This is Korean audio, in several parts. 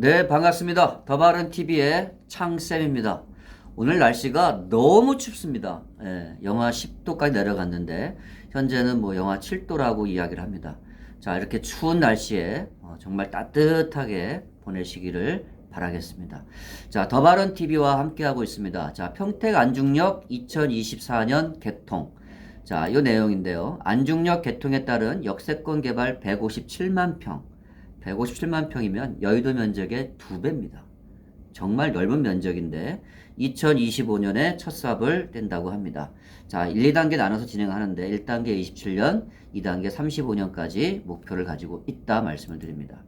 네, 반갑습니다. 더 바른 TV의 창쌤입니다. 오늘 날씨가 너무 춥습니다. 예, 영하 10도까지 내려갔는데 현재는 뭐 영하 7도라고 이야기를 합니다. 자, 이렇게 추운 날씨에 어, 정말 따뜻하게 보내시기를 바라겠습니다. 자, 더 바른 TV와 함께하고 있습니다. 자, 평택 안중역 2024년 개통. 자, 이 내용인데요. 안중역 개통에 따른 역세권 개발 157만 평. 157만 평이면 여의도 면적의 두 배입니다. 정말 넓은 면적인데 2025년에 첫 삽을 뗀다고 합니다. 자, 1, 2단계 나눠서 진행하는데 1단계 27년, 2단계 35년까지 목표를 가지고 있다 말씀을 드립니다.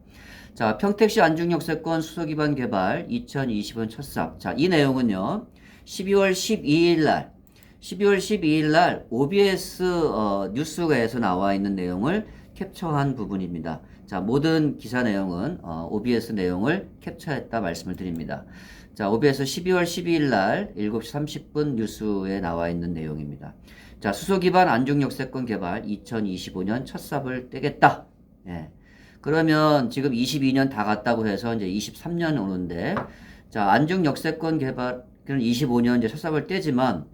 자, 평택시 안중역세권 수소기반 개발 2020년 첫 삽. 자, 이 내용은요. 12월 12일 날 12월 12일 날 OBS 어, 뉴스에서 나와 있는 내용을 캡처한 부분입니다. 자, 모든 기사 내용은 어, OBS 내용을 캡처했다 말씀을 드립니다. 자, OBS 12월 12일 날 7시 30분 뉴스에 나와 있는 내용입니다. 자, 수소 기반 안중 역세권 개발 2025년 첫 삽을 떼겠다. 예. 그러면 지금 22년 다 갔다고 해서 이제 23년 오는데 자, 안중 역세권 개발 그는 25년 이제 첫 삽을 떼지만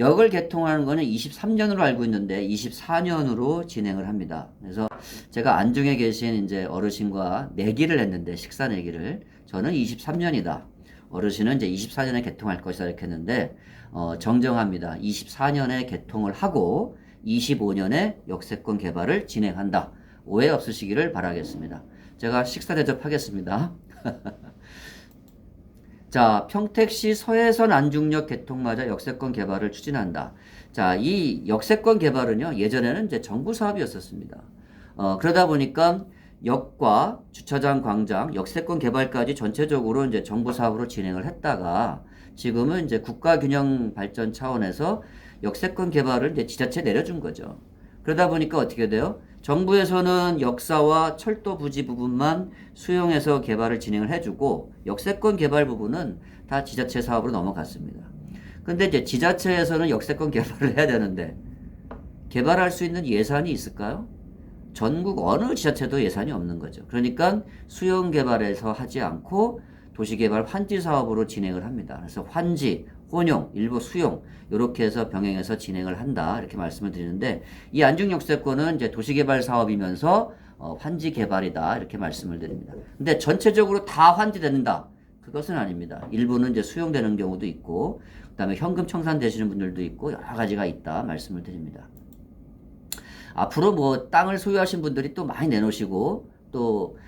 역을 개통하는 거는 23년으로 알고 있는데 24년으로 진행을 합니다. 그래서 제가 안중에 계신 이제 어르신과 내기를 했는데 식사 내기를 저는 23년이다. 어르신은 이제 24년에 개통할 것이다 이렇게 했는데 어, 정정합니다. 24년에 개통을 하고 25년에 역세권 개발을 진행한다. 오해 없으시기를 바라겠습니다. 제가 식사 대접하겠습니다. 자, 평택시 서해선 안중역 개통마저 역세권 개발을 추진한다. 자, 이 역세권 개발은요, 예전에는 이제 정부 사업이었었습니다. 어, 그러다 보니까 역과 주차장, 광장, 역세권 개발까지 전체적으로 이제 정부 사업으로 진행을 했다가 지금은 이제 국가 균형 발전 차원에서 역세권 개발을 이제 지자체 내려준 거죠. 그러다 보니까 어떻게 돼요? 정부에서는 역사와 철도 부지 부분만 수용해서 개발을 진행을 해주고 역세권 개발 부분은 다 지자체 사업으로 넘어갔습니다. 근데 이제 지자체에서는 역세권 개발을 해야 되는데 개발할 수 있는 예산이 있을까요? 전국 어느 지자체도 예산이 없는 거죠. 그러니까 수용 개발에서 하지 않고 도시개발 환지 사업으로 진행을 합니다. 그래서 환지, 혼용, 일부 수용 이렇게 해서 병행해서 진행을 한다 이렇게 말씀을 드리는데 이 안중역세권은 이제 도시개발 사업이면서 어, 환지 개발이다 이렇게 말씀을 드립니다. 근데 전체적으로 다 환지된다 그것은 아닙니다. 일부는 이제 수용되는 경우도 있고 그다음에 현금 청산되시는 분들도 있고 여러 가지가 있다 말씀을 드립니다. 앞으로 뭐 땅을 소유하신 분들이 또 많이 내놓으시고 또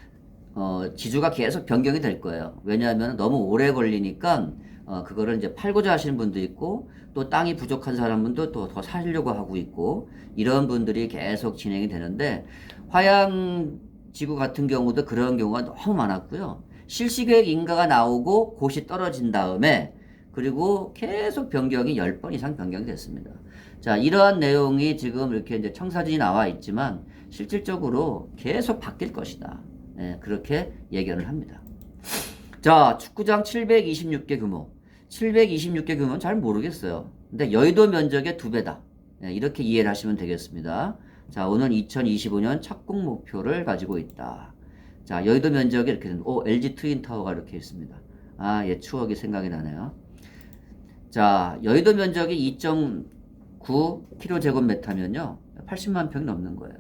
어, 지주가 계속 변경이 될 거예요. 왜냐하면 너무 오래 걸리니까 어, 그거를 이제 팔고자 하시는 분도 있고 또 땅이 부족한 사람분도 또 더 사려고 하고 있고 이런 분들이 계속 진행이 되는데 화양 지구 같은 경우도 그런 경우가 너무 많았고요. 실시계획 인가가 나오고 곳이 떨어진 다음에 그리고 계속 변경이 10번 이상 변경이 됐습니다. 자, 이러한 내용이 지금 이렇게 이제 청사진이 나와 있지만 실질적으로 계속 바뀔 것이다. 예, 그렇게 예견을 합니다. 자, 축구장 726개 규모. 726개 규모는 잘 모르겠어요. 근데 여의도 면적의 두 배다. 예, 이렇게 이해를 하시면 되겠습니다. 자, 오늘 2025년 착공 목표를 가지고 있다. 자, 여의도 면적이 이렇게 된, 오, LG 트윈 타워가 이렇게 있습니다. 아, 예, 추억이 생각이 나네요. 자, 여의도 면적이 2.9km제곱미터면요. 80만 평이 넘는 거예요.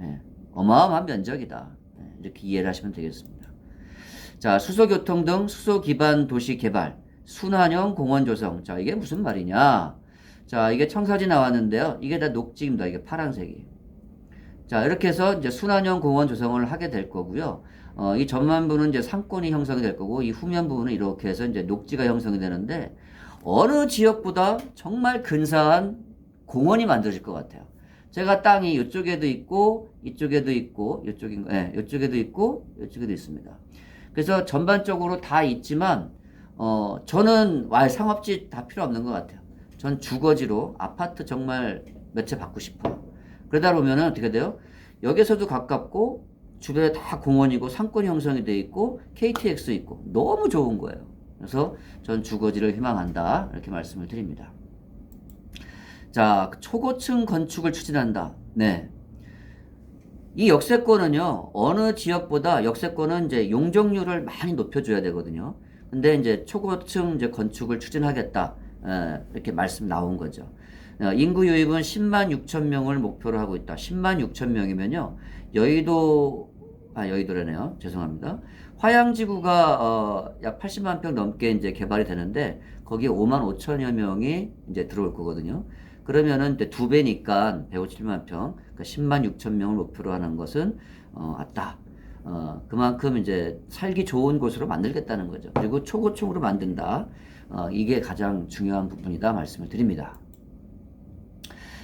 예, 어마어마한 면적이다. 예, 이렇게 이해를 하시면 되겠습니다. 자, 수소교통 등 수소 기반 도시 개발, 순환형 공원 조성. 자, 이게 무슨 말이냐? 자, 이게 청사진 나왔는데요. 이게 다 녹지입니다. 이게 파란색이. 자, 이렇게 해서 이제 순환형 공원 조성을 하게 될 거고요. 어, 이 전면부는 이제 상권이 형성이 될 거고, 이 후면 부분은 이렇게 해서 이제 녹지가 형성이 되는데, 어느 지역보다 정말 근사한 공원이 만들어질 것 같아요. 제가 땅이 이쪽에도 있고, 이쪽에도 있고, 이쪽인 거, 예, 이쪽에도 있고, 이쪽에도 있습니다. 그래서 전반적으로 다 있지만, 어, 저는 와, 상업지 다 필요 없는 것 같아요. 전 주거지로 아파트 정말 몇 채 받고 싶어요. 그러다 보면은 어떻게 돼요? 여기서도 가깝고, 주변에 다 공원이고, 상권 형성이 돼 있고, KTX 있고, 너무 좋은 거예요. 그래서 전 주거지를 희망한다. 이렇게 말씀을 드립니다. 자, 초고층 건축을 추진한다. 네. 이 역세권은요, 어느 지역보다 역세권은 이제 용적률을 많이 높여줘야 되거든요. 근데 이제 초고층 이제 건축을 추진하겠다. 에, 이렇게 말씀 나온 거죠. 어, 인구 유입은 10만 6천 명을 목표로 하고 있다. 10만 6천 명이면요, 여의도, 아, 여의도래네요. 죄송합니다. 화양지구가 어, 약 80만 평 넘게 이제 개발이 되는데 거기에 5만 5천여 명이 이제 들어올 거거든요. 그러면은 이제 두 배니까 157만 평, 그러니까 10만 6천 명을 목표로 하는 것은 어, 맞다. 어, 그만큼 이제 살기 좋은 곳으로 만들겠다는 거죠. 그리고 초고층으로 만든다. 어, 이게 가장 중요한 부분이다 말씀을 드립니다.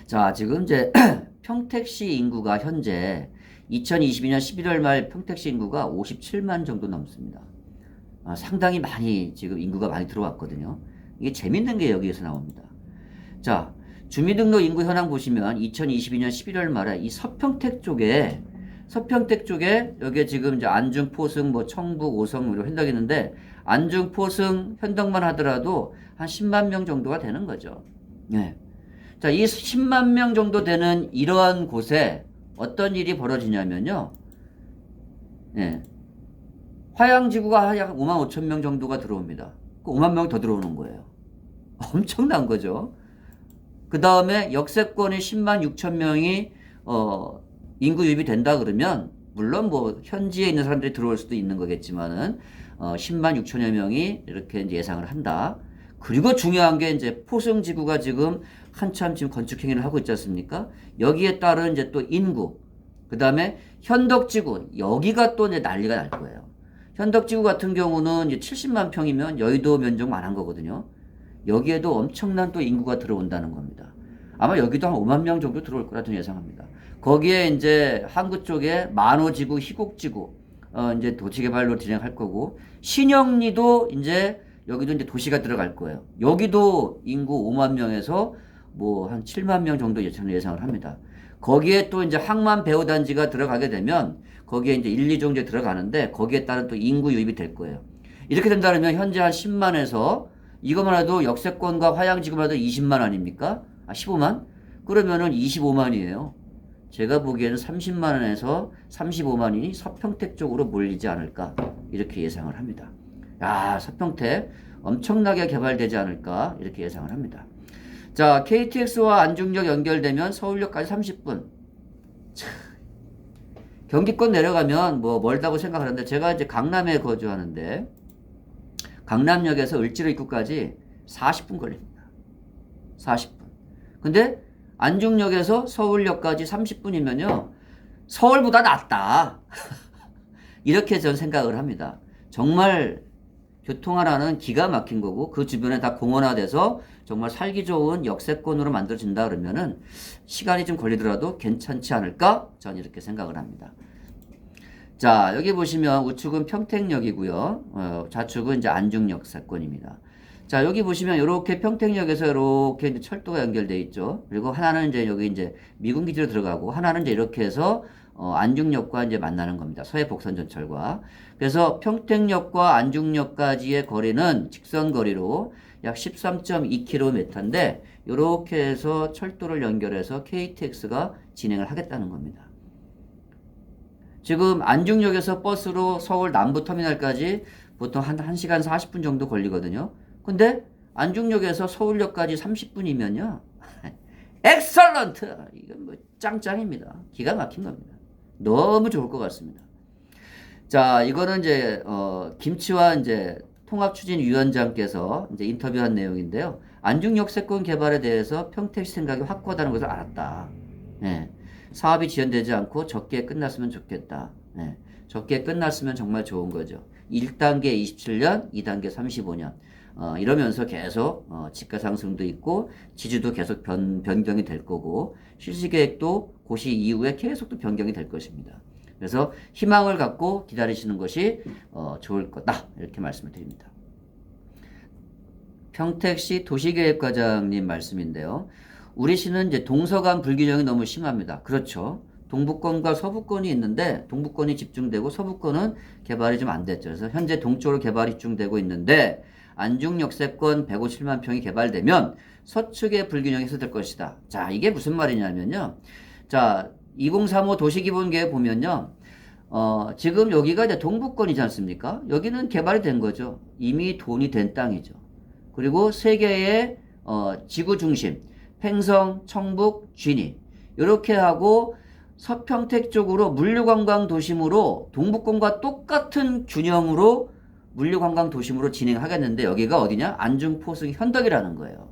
자, 지금 이제 평택시 인구가 현재 2022년 11월 말 평택시 인구가 57만 정도 넘습니다. 아, 상당히 많이 지금 인구가 많이 들어왔거든요. 이게 재밌는 게 여기에서 나옵니다. 자, 주민등록 인구 현황 보시면 2022년 11월 말에 이 서평택 쪽에 서평택 쪽에 여기에 지금 이제 안중, 포승, 뭐 청북, 오성 이런 현덕이 있는데 안중, 포승, 현덕만 하더라도 한 10만 명 정도가 되는 거죠. 네. 자, 이 10만 명 정도 되는 이러한 곳에 어떤 일이 벌어지냐면요. 예. 화양지구가 약 5만 5천 명 정도가 들어옵니다. 그 5만 명 더 들어오는 거예요. 엄청난 거죠. 그 다음에 역세권이 10만 6천 명이 어, 인구 유입이 된다 그러면 물론 뭐 현지에 있는 사람들이 들어올 수도 있는 거겠지만은 어, 10만 6천여 명이 이렇게 이제 예상을 한다. 그리고 중요한 게 이제 포승지구가 지금 한참 지금 건축 행위를 하고 있지 않습니까? 여기에 따른 이제 또 인구, 그 다음에 현덕 지구 여기가 또 이제 난리가 날 거예요. 현덕 지구 같은 경우는 이제 70만 평이면 여의도 면적 만 한 거거든요. 여기에도 엄청난 또 인구가 들어온다는 겁니다. 아마 여기도 한 5만 명 정도 들어올 거라 저는 예상합니다. 거기에 이제 항구 쪽에 만호지구, 희곡지구, 어, 이제 도시개발로 진행할 거고, 신영리도 이제 여기도 이제 도시가 들어갈 거예요. 여기도 인구 5만 명에서 뭐 한 7만 명 정도 예상을 합니다. 거기에 또 이제 항만 배우단지가 들어가게 되면 거기에 이제 1, 2종 이제 들어가는데 거기에 따른 또 인구 유입이 될 거예요. 이렇게 된다면 현재 한 10만에서 이것만 해도 역세권과 화양지구만 해도 20만 아닙니까? 아, 15만? 그러면은 25만이에요. 제가 보기에는 30만 원에서 35만이 서평택 쪽으로 몰리지 않을까 이렇게 예상을 합니다. 야, 서평택 엄청나게 개발되지 않을까 이렇게 예상을 합니다. 자, KTX와 안중역 연결되면 서울역까지 30분. 참, 경기권 내려가면 뭐 멀다고 생각하는데 제가 이제 강남에 거주하는데 강남역에서 을지로 입구까지 40분 걸립니다. 40분. 근데 안중역에서 서울역까지 30분이면요. 서울보다 낫다. 이렇게 저는 생각을 합니다. 정말 교통하라는 기가 막힌 거고 그 주변에 다 공원화돼서 정말 살기 좋은 역세권으로 만들어진다 그러면은 시간이 좀 걸리더라도 괜찮지 않을까? 저는 이렇게 생각을 합니다. 자, 여기 보시면 우측은 평택역이고요. 어, 좌측은 이제 안중역세권입니다. 자, 여기 보시면 이렇게 평택역에서 이렇게 철도가 연결돼 있죠. 그리고 하나는 이제 여기 이제 미군 기지로 들어가고 하나는 이제 이렇게 해서 어, 안중역과 이제 만나는 겁니다. 서해 복선전철과. 그래서 평택역과 안중역까지의 거리는 직선 거리로 약 13.2km인데 이렇게 해서 철도를 연결해서 KTX가 진행을 하겠다는 겁니다. 지금 안중역에서 버스로 서울 남부터미널까지 보통 한 1시간 40분 정도 걸리거든요. 근데 안중역에서 서울역까지 30분이면요. 엑설런트! 이건 뭐 짱짱입니다. 기가 막힌 겁니다. 너무 좋을 것 같습니다. 자, 이거는 이제 어, 김치와 이제 통합추진위원장께서 이제 인터뷰한 내용인데요. 안중역 세권 개발에 대해서 평택시 생각이 확고하다는 것을 알았다. 네. 사업이 지연되지 않고 적게 끝났으면 좋겠다. 네. 적게 끝났으면 정말 좋은 거죠. 1단계 27년, 2단계 35년. 어, 이러면서 계속 어, 집가 상승도 있고 지주도 계속 변, 변경이 될 거고 실시 계획도 고시 이후에 계속 또 변경이 될 것입니다. 그래서 희망을 갖고 기다리시는 것이 어, 좋을 거다 이렇게 말씀을 드립니다. 평택시 도시계획과장님 말씀인데요. 우리 시는 이제 동서간 불균형이 너무 심합니다. 그렇죠. 동북권과 서북권이 있는데 동북권이 집중되고 서북권은 개발이 좀 안 됐죠. 그래서 현재 동쪽으로 개발이 집중되고 있는데 안중 역세권 157만 평이 개발되면 서측의 불균형이 해소될 것이다. 자, 이게 무슨 말이냐면요. 자, 2035 도시기본계획 보면요. 어, 지금 여기가 이제 동북권이지 않습니까? 여기는 개발이 된 거죠. 이미 돈이 된 땅이죠. 그리고 세 개의 어, 지구 중심, 팽성, 청북, 쥐니 이렇게 하고 서평택 쪽으로 물류관광 도심으로 동북권과 똑같은 균형으로 물류관광 도심으로 진행하겠는데 여기가 어디냐? 안중 포승 현덕이라는 거예요.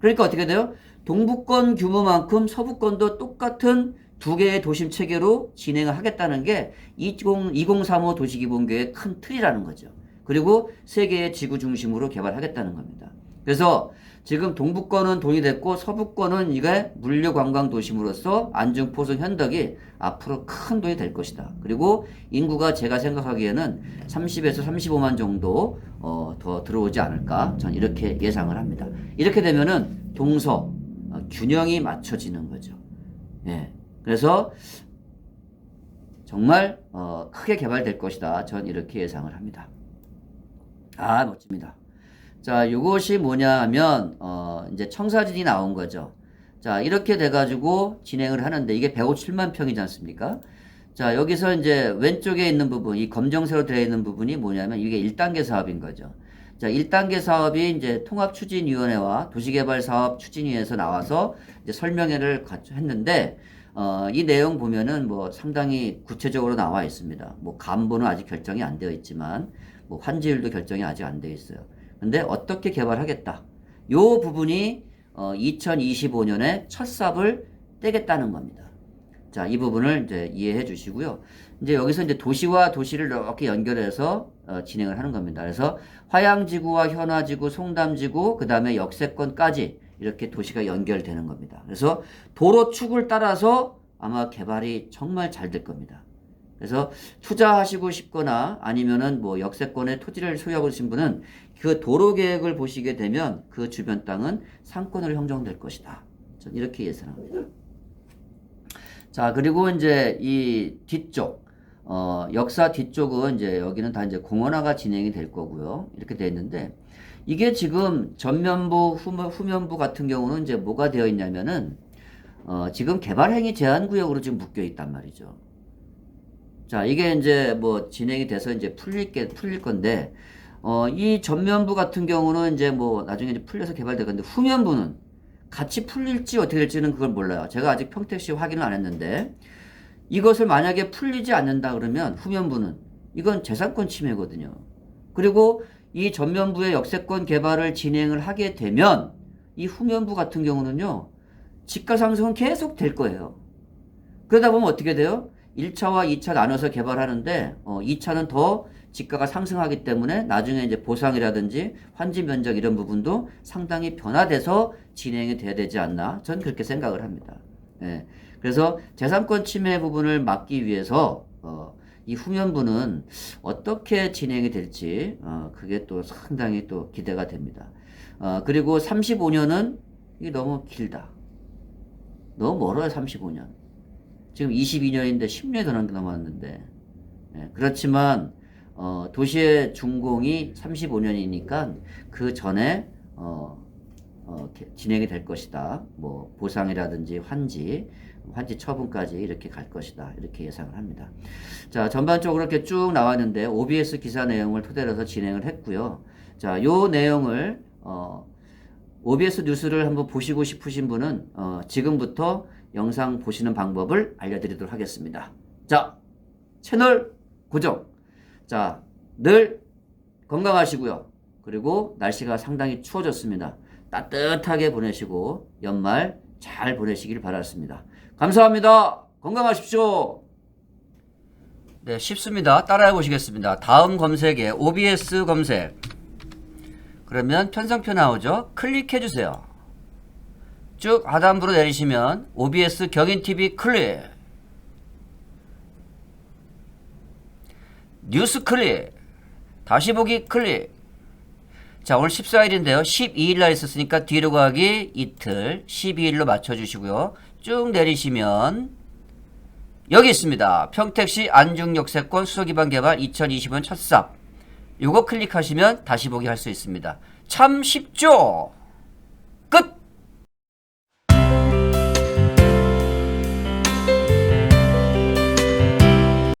그러니까 어떻게 돼요? 동북권 규모만큼 서북권도 똑같은 두 개의 도심 체계로 진행을 하겠다는 게 20, 2035 도시기본계의 큰 틀이라는 거죠. 그리고 세 개의 지구 중심으로 개발하겠다는 겁니다. 그래서 지금 동북권은 돈이 됐고 서북권은 이게 물류 관광 도심으로서 안중 포승 현덕이 앞으로 큰 돈이 될 것이다. 그리고 인구가 제가 생각하기에는 30에서 35만 정도 어, 더 들어오지 않을까 전 이렇게 예상을 합니다. 이렇게 되면은 동서 어, 균형이 맞춰지는 거죠. 예. 그래서 정말 어, 크게 개발될 것이다. 전 이렇게 예상을 합니다. 아 멋집니다. 자, 이것이 뭐냐 하면, 어, 이제 청사진이 나온 거죠. 자, 이렇게 돼가지고 진행을 하는데 이게 157만 평이지 않습니까? 자, 여기서 이제 왼쪽에 있는 부분, 이 검정색으로 되어 있는 부분이 뭐냐면 이게 1단계 사업인 거죠. 자, 1단계 사업이 이제 통합추진위원회와 도시개발사업 추진위에서 나와서 이제 설명회를 갖- 했는데, 어, 이 내용 보면은 뭐 상당히 구체적으로 나와 있습니다. 뭐 간부는 아직 결정이 안 되어 있지만, 뭐 환지율도 결정이 아직 안 되어 있어요. 근데 어떻게 개발하겠다. 요 부분이 어, 2025년에 첫 삽을 떼겠다는 겁니다. 자, 이 부분을 이제 이해해 주시고요. 이제 여기서 이제 도시와 도시를 이렇게 연결해서 어, 진행을 하는 겁니다. 그래서 화양지구와 현화지구, 송담지구, 그 다음에 역세권까지 이렇게 도시가 연결되는 겁니다. 그래서 도로 축을 따라서 아마 개발이 정말 잘 될 겁니다. 그래서 투자하시고 싶거나 아니면은 뭐 역세권의 토지를 소유하고 계신 분은 그 도로 계획을 보시게 되면 그 주변 땅은 상권으로 형성될 것이다. 전 이렇게 예상합니다. 자, 그리고 이제 이 뒤쪽, 어, 역사 뒤쪽은 이제 여기는 다 이제 공원화가 진행이 될 거고요. 이렇게 돼 있는데 이게 지금 전면부, 후면, 후면부 같은 경우는 이제 뭐가 되어 있냐면은 어, 지금 개발행위 제한 구역으로 지금 묶여 있단 말이죠. 자, 이게 이제 뭐 진행이 돼서 이제 풀릴 게, 풀릴 건데, 어, 이 전면부 같은 경우는 이제 뭐 나중에 이제 풀려서 개발될 건데, 후면부는 같이 풀릴지 어떻게 될지는 그걸 몰라요. 제가 아직 평택시 확인을 안 했는데, 이것을 만약에 풀리지 않는다 그러면 후면부는 이건 재산권 침해거든요. 그리고 이 전면부의 역세권 개발을 진행을 하게 되면 이 후면부 같은 경우는요, 집가 상승은 계속 될 거예요. 그러다 보면 어떻게 돼요? 1차와 2차 나눠서 개발하는데 어, 2차는 더 집가가 상승하기 때문에 나중에 이제 보상이라든지 환지 면적 이런 부분도 상당히 변화돼서 진행이 돼야 되지 않나 저는 그렇게 생각을 합니다. 예. 그래서 재산권 침해 부분을 막기 위해서 어, 이 후면부는 어떻게 진행이 될지 어, 그게 또 상당히 또 기대가 됩니다. 어, 그리고 35년은 이게 너무 길다. 너무 멀어요 35년. 지금 22년인데 10년이 더 넘었는데 예, 그렇지만 어, 도시의 준공이 35년이니까 그 전에 어, 어, 개- 진행이 될 것이다. 뭐 보상이라든지 환지, 환지 처분까지 이렇게 갈 것이다. 이렇게 예상을 합니다. 자 전반적으로 이렇게 쭉 나왔는데 OBS 기사 내용을 토대로 해서 진행을 했고요. 자, 요 내용을 어, OBS 뉴스를 한번 보시고 싶으신 분은 어, 지금부터 영상 보시는 방법을 알려드리도록 하겠습니다. 자, 채널 고정. 자, 늘 건강하시고요. 그리고 날씨가 상당히 추워졌습니다. 따뜻하게 보내시고 연말 잘 보내시길 바랐습니다. 감사합니다. 건강하십시오. 네, 쉽습니다. 따라해 보시겠습니다. 다음 검색에 OBS 검색. 그러면 편성표 나오죠? 클릭해 주세요. 쭉 하단부로 내리시면 OBS 경인TV 클릭 뉴스 클릭. 다시 보기 클릭. 자 오늘 14일인데요. 12일 날 있었으니까 뒤로 가기 이틀. 12일로 맞춰주시고요. 쭉 내리시면 여기 있습니다. 평택시 안중역세권 수소기반 개발 2020년 첫삽 요거 클릭하시면 다시 보기 할 수 있습니다. 참 쉽죠